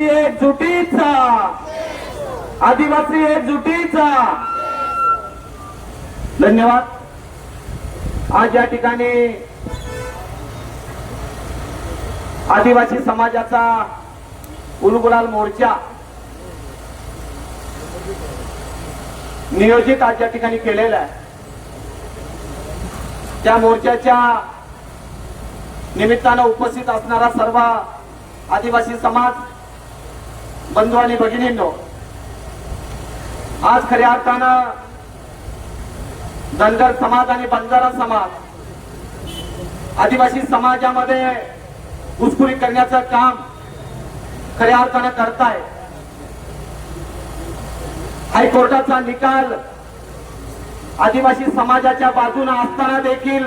एकजुटीचा आदिवासी एकजुटीचा धन्यवाद. आज या ठिकाणी आदिवासी समाजाचा उलगुलाल मोर्चा नियोजित आज या ठिकाणी केलेला आहे. त्या मोर्चाच्या निमित्तानं उपस्थित असणारा सर्व आदिवासी समाज बंधू आणि भगिनींनो आज खऱ्या अर्थानं धनगर समाज आणि बंजारा समाज आदिवासी समाजामध्ये घुसखोरी करण्याचं काम खऱ्या अर्थानं करताय. हायकोर्टाचा निकाल आदिवासी समाजाच्या बाजूने असताना देखील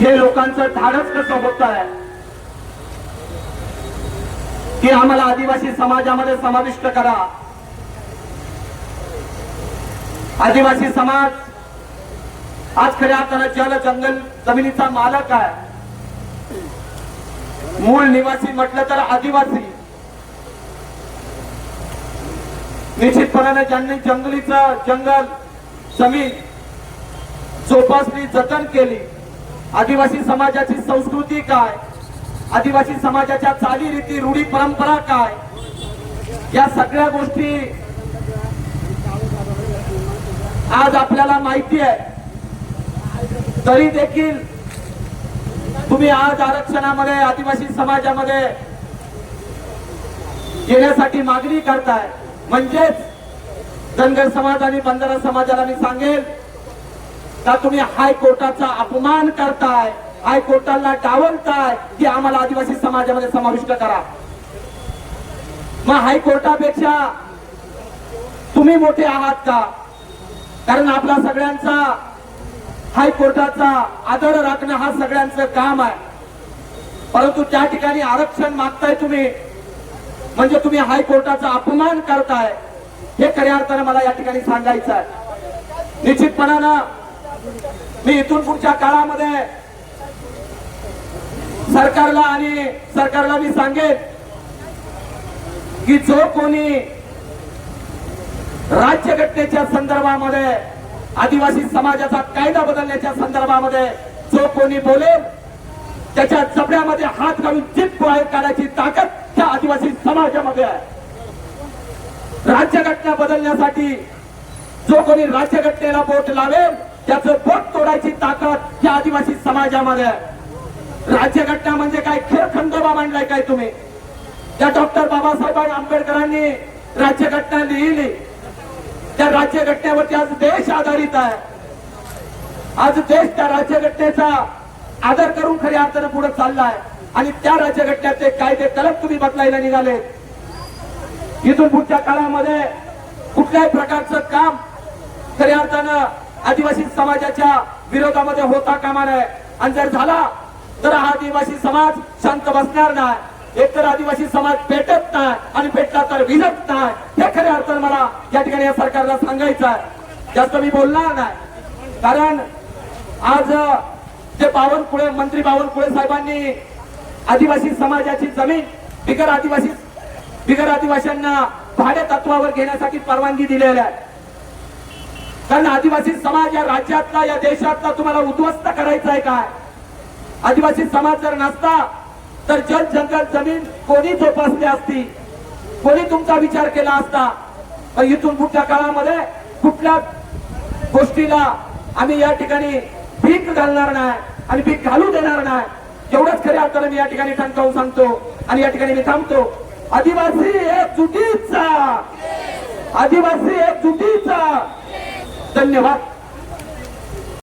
हे लोकांचं धाडस कसं होत आहे की आम्हाला आदिवासी समाजामध्ये समाविष्ट करा. आदिवासी समाज आज खऱ्या अर्थानं जल जंगल जमिनीचा मालक आहे. मूळ निवासी म्हटलं तर आदिवासी. निश्चितपणाने ज्यांनी जंगलीचं जंगल जमीन जोपासली जतन केली आदिवासी समाजाची संस्कृती काय आदिवासी समाजाच्या चालीरीती रूढी परंपरा काय? या सगळ्या गोष्टी आज आपल्याला माहिती आहे. तरी देखील तुम्ही आज आरक्षणामध्ये आदिवासी समाजामध्ये येण्यासाठी मागणी करताय. म्हणजेच धनगर समाज आणि बंजारा समाजाला मी सांगेल का तुम्ही हायकोर्टाचा अपमान करताय? हायकोर्टाला डावलताय की आम्हाला आदिवासी समाजामध्ये समाविष्ट करा. मग हायकोर्टापेक्षा तुम्ही मोठे आहात का? कारण आपला सगळ्यांचा हायकोर्टाचा आदर राखणं हा सगळ्यांचं काम आहे. परंतु त्या ठिकाणी आरक्षण मागताय तुम्ही. म्हणजे तुम्ही हायकोर्टाचा अपमान करताय. हे खऱ्या अर्थानं मला या ठिकाणी सांगायचं आहे निश्चितपणानं मी इथून पुढच्या काळामध्ये सरकारला आणि सरकारला मी सांगेन की जो कोणी राज्यघटनेच्या संदर्भामध्ये आदिवासी समाजाचा कायदा बदलण्याच्या संदर्भामध्ये जो कोणी बोलेल त्याच्या जबड्यामध्ये हात घालून जीप बाहेर काढायची ताकद त्या आदिवासी समाजामध्ये आहे. राज्यघटना बदलण्यासाठी जो कोणी राज्यघटनेला बोट लावेल त्याचं बोट तोडायची ताकद त्या आदिवासी समाजामध्ये आहे. राज्यघटना म्हणजे काय? खेळ खंडोबा मांडलाय काय तुम्ही? त्या डॉक्टर बाबासाहेब आंबेडकरांनी राज्यघटना लिहिली. त्या राज्यघटनेवरती आज देश आधारित आहे. आज देश त्या राज्यघटनेचा आदर करून खऱ्या अर्थानं पुढे चाललाय. आणि त्या राज्यघटनेचे कायदे कलम तुम्ही बदलायला निघाले इथून पुढच्या काळामध्ये कुठल्याही प्रकारचं काम खऱ्या अर्थानं आदिवासी समाजाच्या विरोधामध्ये होता कामा नये. आणि जर झाला तर हा आदिवासी समाज शांत बसणार नाही. एकतर आदिवासी समाज पेटत नाही आणि पेटला तर विजत नाही. हे खऱ्या अर्थानं मला या ठिकाणी या सरकारला सांगायचं आहे. जास्त मी बोलणार नाही. कारण आज जे बावनकुळे मंत्री बावनकुळे साहेबांनी आदिवासी समाजाची जमीन बिगर आदिवासी बिगर आदिवासींना भाडे तत्वावर घेण्यासाठी परवानगी दिलेली आहे. कारण आदिवासी समाज या राज्यातला या देशातला तुम्हाला उद्ध्वस्त करायचा आहे काय? आदिवासी समाज जर नसता तर जल जंगल जमीन कोणी जोपासली असती? कोणी तुमचा विचार केला असता? पण इथून पुढच्या काळामध्ये कुठल्या गोष्टीला आम्ही या ठिकाणी भीक घालणार नाही आणि भीक घालू देणार नाही? एवढंच खऱ्या अर्थानं मी या ठिकाणी ठणकावून सांगतो आणि या ठिकाणी मी थांबतो. आदिवासी एक जुटीचा आदिवासी एक जुटीचा धन्यवाद.